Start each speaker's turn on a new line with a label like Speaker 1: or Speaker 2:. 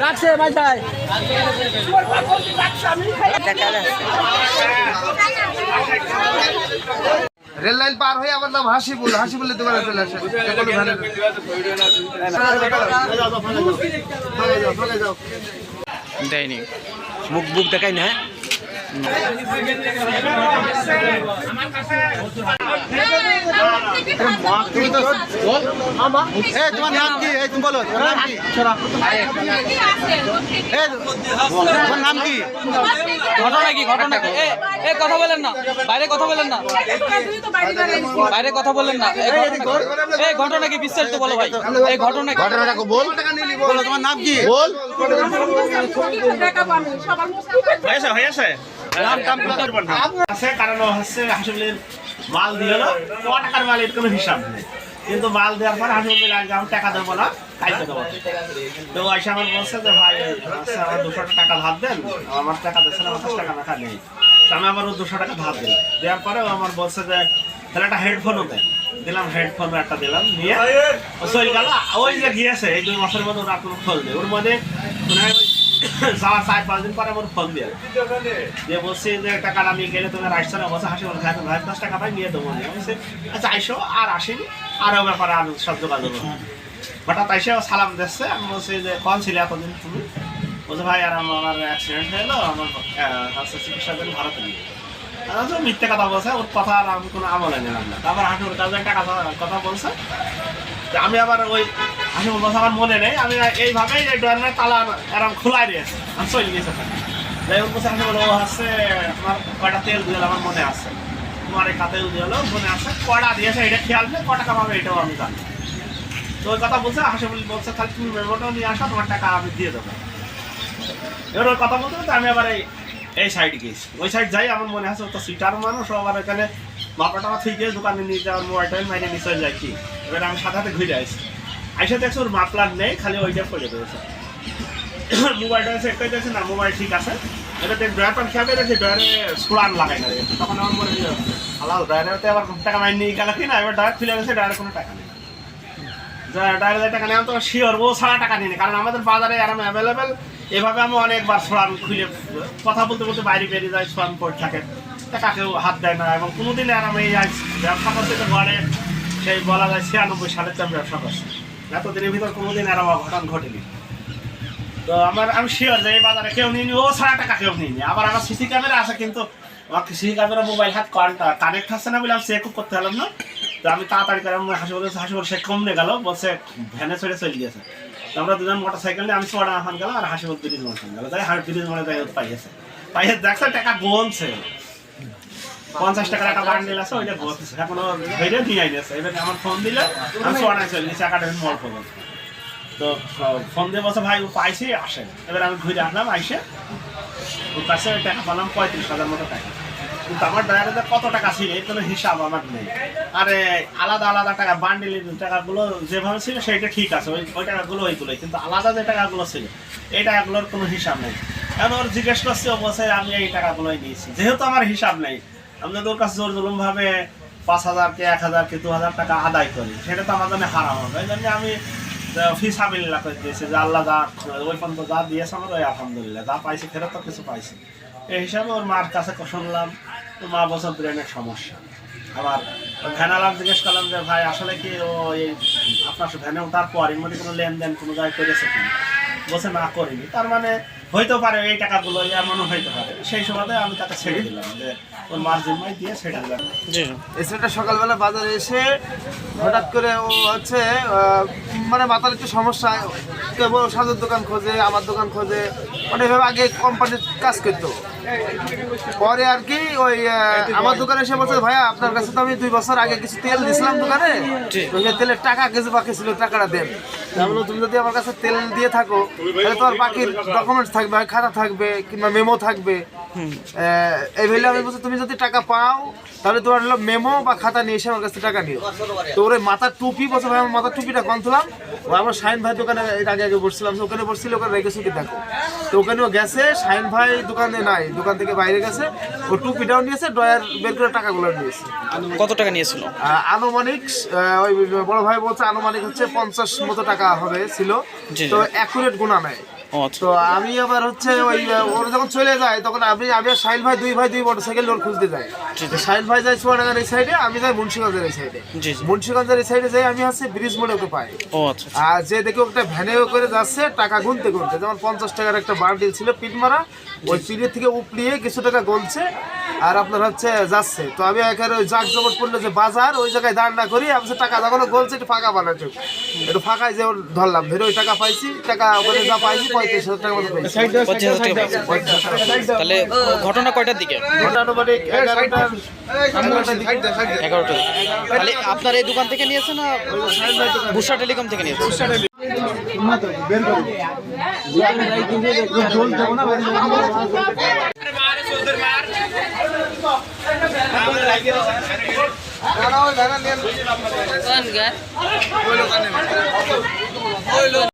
Speaker 1: রাখছে মাথায়
Speaker 2: rail line পার হয়ে আমার নাম হাসিবুল হাসিবুলের দোকানে চলে আসে।
Speaker 3: দেয়নি।
Speaker 1: মুখ বুক দেখাই না
Speaker 2: এই তোমার নাম কি? এই তুমি বলো তোমার নাম কি? এই তোমার নাম কি?
Speaker 3: ঘটনা কি? ঘটনা কি? এ কথা বলেন না। বাইরে কথা বলেন না। বাইরে কথা বলেন না। এই ঘটনা কি? কি? বিস্তারিত বলো ভাই। এই ঘটনা?
Speaker 2: ঘটনাটা বল। বলো তোমার নাম কি? বল।
Speaker 4: হয়েছে হয়েছে মাল দিল টাকার মাল এর হিসাব নেই। কিন্তু মাল দেওয়ার পর হাসিবুলের আগে আমি টাকা দেবো না কাইতে দেবো তো আইসা আমার বলছে যে, ভাই আচ্ছা আমার দুশো টাকা ধার দেন, আমার টাকা দিচ্ছে না পঞ্চাশ টাকা টাকা নেই। আমি আবার ও দুশো টাকা ধার দিলাম। দেওয়ার পরে আমার বলছে যে, তাহলে একটা হেডফোনও দেন। দিলাম হেডফোন একটা দিলাম, নিয়ে চলে গেল। ওই যে গিয়েছে, এই দুই মাসের মধ্যে ওরা ফোন দেয় ওর মধ্যে যাওয়ার চার পাঁচ দিন পরে আমার ফোন দিয়ে। দিয়ে? বলছি যে টাকা আমি গেলে তুমি রাইস না বসে হাসি বলে খাইতে ভাই দশ টাকা পাই নিয়ে দেবো আমি। বলছি আচ্ছা আইসো আর আসেনি। আর ও ব্যাপারে আর সব যোগাযোগ। হঠাৎ আইসে সালাম দিচ্ছে। আমি বলছি যে কখন ছিলে এতদিন তুমি? বলছে ভাই আর আমার অ্যাক্সিডেন্ট হয়ে গেলো আমার হচ্ছে চিকিৎসার জন্য ভারতে নিয়ে মিথ্যে কথা বলছে ওর কথা আর আমি কোনো আমলে নিলাম না। তারপর হাঁটুর কাছে টাকা কথা বলছে? আমি আবার ওই হাসি বলছে আমার মনে নেই। আমি এইভাবেই এই ডয়ারের তালা এরকম খোলাই দিয়েছি আমি চলে গেছে যাই হোক, বলছে হাসি বলে ও হচ্ছে তোমার কয়টা তেল দিয়ে আমার মনে আছে। তোমার এই তেল দিয়ে মনে আছে। কয়টা দিয়েছে এটা খেয়াল নেই ক টাকা পাবে এটাও আমি জানি। তো ওই কথা বলছে হাসি বলি বলছে, তাহলে তুমি মেমোটাও নিয়ে আসো, তোমার টাকা আমি দিয়ে দেবো। এবার ওই কথা বলতে আমি আবার এই এই সাইড গেছি। ওই সাইড যাই, আমার মনে আছে তো সিটার মানুষ আবার এখানে মাপা টাপা থেকে দোকানে নিয়ে যাওয়ার মোবাইল টোবাইল মাইনে নিয়ে চলে কি? এবার আমি সাথে ঘুরে আসছি আইসা দেখছি ওর মাপলার নেই, খালি ওইটা পড়ে রয়েছে। মোবাইলটা চেক করে দেখছি না, মোবাইল ঠিক আছে। এটা দেখ ড্রয়ারটা খেয়াল দেখছি ড্রয়ারে সুড়ান লাগাই না। তখন আমার মনে হলো আলাদা ড্রয়ারেতে আবার টাকা মাইনে নিয়ে গেল কি না? এবার ড্রয়ার খুলে গেছে ড্রয়ারে কোনো টাকা নেই। ড্রাইভারের টাকা আমি তো শিওর ও ছাড়া টাকা নিই কারণ আমাদের বাজারে আরাম অ্যাভেলেবেল এভাবে আমি অনেকবার সোয়ান খুলে কথা বলতে বলতে বাইরে বেরিয়ে যায় সোয়ান পড়ে থাকে টাকা কেউ হাত দেয় না এবং কোনোদিন আরাম এই আজ ব্যবসা করতে তো ঘরে সেই বলা যায় ছিয়ানব্বই সালের তো আমি ব্যবসা করছি। এতদিনের ভিতর কোনোদিন আরাম অঘটন ঘটেনি তো আমার, আমি শিওর যে এই বাজারে কেউ নিয়ে ও ছাড়া টাকা কেউ নিয়ে আবার আমার সিসি ক্যামেরা আছে কিন্তু আমার সিসি ক্যামেরা মোবাইল হাত কানেক্ট হচ্ছে না বলে আমি চেক করতে পারলাম না। তো আমি তাড়াতাড়ি করে আমার হাসি বলতে হাসি সে কমনে গেল, বলছে ভ্যানে চড়ে চলে গেছে তো আমরা দুজন মোটর সাইকেল নিয়ে আমি চড়া আসান গেল আর হাসি বল ব্রিজ মোটর গেল তাই হাট ব্রিজ মোড়ে যাই পাইয়েছে। পাইয়ে দেখছে টাকা গুনছে। পঞ্চাশ টাকার একটা বান্ডেল আছে ওইটা গুনছে এখনও ধৈর্য নিয়ে আইনেছে এবার আমার ফোন দিলে, আমি চড়াই চলে গেছি, একাডেমি মোড় পর্যন্ত। তো ফোন দিয়ে বলছে, ভাই, ও পাইছে, আসে। এবার আমি ঘুরে আসলাম আইসে, ওর কাছে টাকা পেলাম, পঁয়ত্রিশ হাজার মতো টাকা। কিন্তু আমার ড্রাইভারে কত টাকা ছিল, এর কোনো হিসাব আমার নেই। আরে, আলাদা আলাদা টাকা বান্ডিলের টাকাগুলো যেভাবে ছিল, সেইটা ঠিক আছে, ওই ওই টাকাগুলো ওইগুলোই, কিন্তু আলাদা যে টাকাগুলো ছিল, এই টাকাগুলোর কোনো হিসাব নেই। এখন ওর জিজ্ঞেস করছি, ও বলছে, আমি এই টাকাগুলোই নিয়েছি। যেহেতু আমার হিসাব নেই ওর কাছে জোর জুলুম ভাবে পাঁচ হাজার কি, এক হাজার কে, দু হাজার টাকা আদায় করি। সেটা তো আমার জন্য হারাম হবে। এই জন্য আমি ফিস হাবিল্লা করে দিয়েছি। যে আল্লাহ যা, ওই পর্যন্ত যা দিয়েছে আমার ওই আলহামদুলিল্লাহ। যা পাইছি, ফেরত তো কিছু পাইছি। এই হিসাবে ওর মার কাছে শুনলাম তো মা বছর ব্রেনের সমস্যা। আবার ভ্যানালাম জিজ্ঞেস করলাম যে, ভাই, আসলে কি ও এই আপনার ভ্যানে ওঠার পর এর মধ্যে কোনো লেনদেন কোনো জায়গায় করেছে কি বলছে, না করিনি। তার মানে হইতে পারে এই টাকাগুলো এমনও হইতে পারে। সেই সময় আমি তাকে ছেড়ে দিলাম যে ওর মার জিম্মাই দিয়ে ছেড়ে দিলাম।
Speaker 2: এসেটা সকালবেলা বাজারে এসে হঠাৎ করে ও হচ্ছে মানে মাথার একটু সমস্যা কেবল সাজুর দোকান খোঁজে আমার দোকান খোঁজে। মানে এভাবে আগে কোম্পানির কাজ করতো। পরে আর কি ওই আমার দোকানে এসে বলছে ভাইয়া আপনার কাছে তো আমি দুই বছর আগে কিছু তেল দিয়েছিলাম দোকানে। ওই তেলের টাকা কিছু বাকি ছিল টাকাটা দেন। তুমি যদি আমার কাছে তেল দিয়ে থাকো তাহলে তোমার বাকি ডকুমেন্টস থাকবে খাতা থাকবে কিংবা মেমো থাকবে। এই আমি বলছি তুমি যদি টাকা পাও তাহলে তোমার হলো মেমো বা খাতা নিয়ে এসে আমার কাছে টাকা নিও। তো ওরে মাথার টুপি বলছে ভাই আমার মাথার টুপিটা কনছিলাম ও আমার শাহিন ভাই দোকানে এর আগে আগে বসছিলাম ওখানে বসছিল ওখানে রেখে কি দেখো। তো ওখানেও গেছে শাহিন ভাই দোকানে নাই দোকান থেকে বাইরে গেছে ও টুপিটাও নিয়েছে ডয়ার বের করে টাকাগুলো নিয়েছে।
Speaker 3: কত টাকা নিয়েছিল?
Speaker 2: আনুমানিক ওই বড় ভাই বলছে আনুমানিক হচ্ছে পঞ্চাশ মতো টাকা হবে ছিল। তো অ্যাকুরেট গুণা নেয় তো আমি আবার হচ্ছে ওই ওরা যখন চলে যায় তখন আমি আমি আর সাহিল ভাই দুই ভাই দুই মোটরসাইকেল লোড খুঁজতে যাই। সাহিল ভাই যায় চুয়াডাঙ্গার এই সাইডে আমি যাই মুন্সিগঞ্জের এই সাইডে মুন্সিগঞ্জের এই সাইডে যাই আমি হচ্ছে ব্রিজ মোড়ে ওকে পাই।
Speaker 3: আচ্ছা আচ্ছা।
Speaker 2: আর যে দেখে একটা ভ্যানে করে যাচ্ছে টাকা গুনতে গুনতে। যেমন পঞ্চাশ টাকার একটা বান্ডিল ছিল পিট মারা ওই পিড়ের থেকে উপলিয়ে কিছু টাকা গলছে আর আপনার হচ্ছে যাচ্ছে। তো আমি এখানে ওই জাক জমট পড়ল যে বাজার ওই জায়গায় দাঁড় না করি আমি টাকা যখন গলছে একটু ফাঁকা বানাচ্ছি একটু ফাঁকায় যে ধরলাম ধরে ওই টাকা পাইছি টাকা ওখানে যা পাইছি পঁয়ত্রিশ হাজার টাকা মতো পাইছি
Speaker 3: পঁচিশ হাজার টাকা তাহলে ঘটনা কয়টার দিকে?
Speaker 2: এগারোটার
Speaker 3: তাহলে আপনার এই দোকান থেকে নিয়েছে না বুসা টেলিকম থেকে নিয়েছে নিয়েছেন